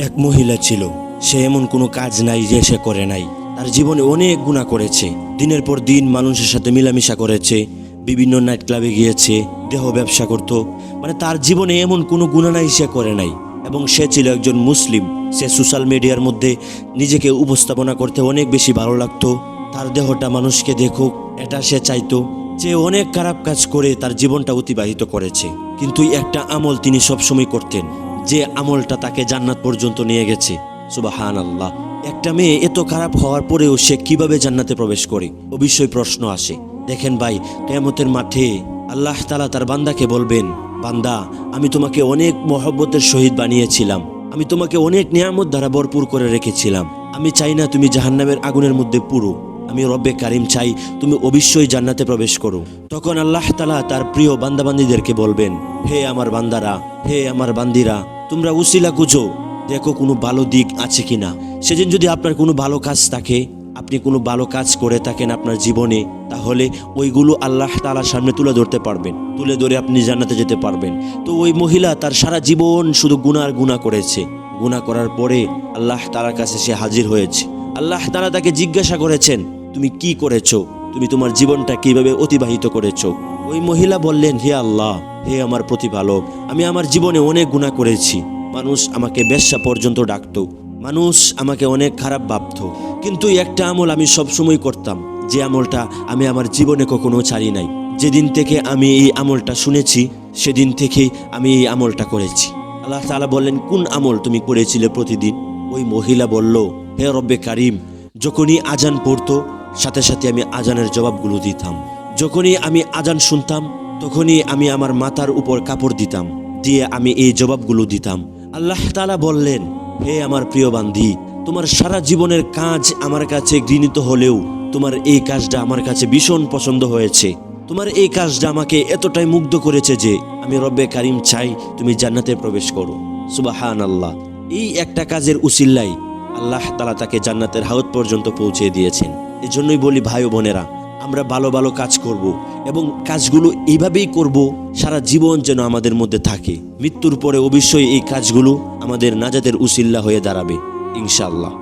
এক মহিলা ছিল। সে এমন কোনো কাজ নাই যে সে করে নাই। তার জীবনে অনেক গুণা করেছে। দিনের পর দিন মানুষের সাথে মিলামিশা করেছে, বিভিন্ন নাইট ক্লাবে গিয়েছে, দেহ ব্যবসা করত। মানে তার জীবনে এমন কোনো গুণা নাই সে করে নাই। এবং সে ছিল একজন মুসলিম। সে সোশ্যাল মিডিয়ার মধ্যে নিজেকে উপস্থাপনা করতে অনেক বেশি ভালো লাগতো। তার দেহটা মানুষকে দেখুক, এটা সে চাইতো। যে অনেক খারাপ কাজ করে তার জীবনটা অতিবাহিত করেছে। কিন্তু একটা আমল তিনি সবসময় করতেন। যে আমলটা তাকে জান্নাত পর্যন্ত নিয়ে গেছে। সুবাহান আল্লাহ একটা মেয়ে এত খারাপ হওয়ার পরেও সে কীভাবে জান্নাতে প্রবেশ করে? অবশ্যই প্রশ্ন আসে। দেখেন ভাই, কেয়ামতের মাঠে আল্লাহ তালা তার বান্দাকে বলবেন, বান্দা, আমি তোমাকে অনেক মহব্বতের সহিত বানিয়েছিলাম। আমি তোমাকে অনেক নিয়ামত দ্বারা ভরপুর করে রেখেছিলাম। আমি চাই না তুমি জাহান্নামের আগুনের মধ্যে পুরো। আমি রব্বে কারিম চাই, তুমি অবশ্যই জান্নাতে প্রবেশ করো। তখন আল্লাহ তালা তার প্রিয় বান্দাবান্দিদেরকে বলবেন, হে আমার বান্দারা, হে আমার বান্দিরা, তোমরা উসিলা খুঁজো, দেখো কোনো ভালো দিক আছে কি না সেদিন যদি আপনার কোনো ভালো কাজ থাকে, আপনি কোনো ভালো কাজ করে থাকেন আপনার জীবনে, তাহলে ওইগুলো আল্লাহ তালার সামনে তুলে ধরতে পারবেন, তুলে ধরে আপনি জান্নাতে যেতে পারবেন। তো ওই মহিলা তার সারা জীবন শুধু গুনার গুণা করেছে। গুণা করার পরে আল্লাহ তালার কাছে সে হাজির হয়েছে। আল্লাহ তালা তাকে জিজ্ঞাসা করেছেন তুমি কি করেছ? তুমি তোমার জীবনটা কীভাবে অতিবাহিত করেছ? ওই মহিলা বললেন, হে আল্লাহ, হে আমার প্রতিপালক, আমি আমার জীবনে অনেক গুণা করেছি। মানুষ আমাকে বেশ্যা পর্যন্ত ডাকতো। মানুষ আমাকে অনেক খারাপ ভাবত। কিন্তু একটা আমল আমি সবসময় করতাম। যে আমলটা আমি আমার জীবনে কখনো ছাড়ি নাই। যেদিন থেকে আমি এই আমলটা শুনেছি, সেদিন থেকে আমি এই আমলটা করেছি। আল্লাহ তাআলা বললেন, কোন আমল তুমি করেছিলে প্রতিদিন? ওই মহিলা বলল, হে রব্বে কারিম, যখনই আজান পড়তো সাথে সাথে আমি আজানের জবাবগুলো দিতাম। যখনই আমি আজান শুনতাম, তখনই আমি আমার মাথার উপর কাপড় দিতাম, দিয়ে আমি এই জবাবগুলো দিতাম। আল্লাহ তালা বললেন, হে আমার প্রিয় বান্ধি তোমার সারা জীবনের কাজ আমার কাছে ঘৃণিত হলেও তোমার এই কাজটা আমার কাছে ভীষণ পছন্দ হয়েছে। তোমার এই কাজটা আমাকে এতটাই মুগ্ধ করেছে যে আমি রব্বে কারিম চাই তুমি জান্নাতে প্রবেশ করো। সুবাহান আল্লাহ এই একটা কাজের উসিল্লাই আল্লাহ তালা তাকে জান্নাতের হাউত পর্যন্ত পৌঁছে দিয়েছেন। এজন্যই বলি ভাই বোনেরা, আমরা ভালো ভালো কাজ করব এবং কাজগুলো এইভাবেই করব সারা জীবন যেন আমাদের মধ্যে থাকে। মৃত্যুর পরে অবশ্যই এই কাজগুলো আমাদের নাজাদের উসিল্লা হয়ে দাঁড়াবে, ইনশাআল্লাহ।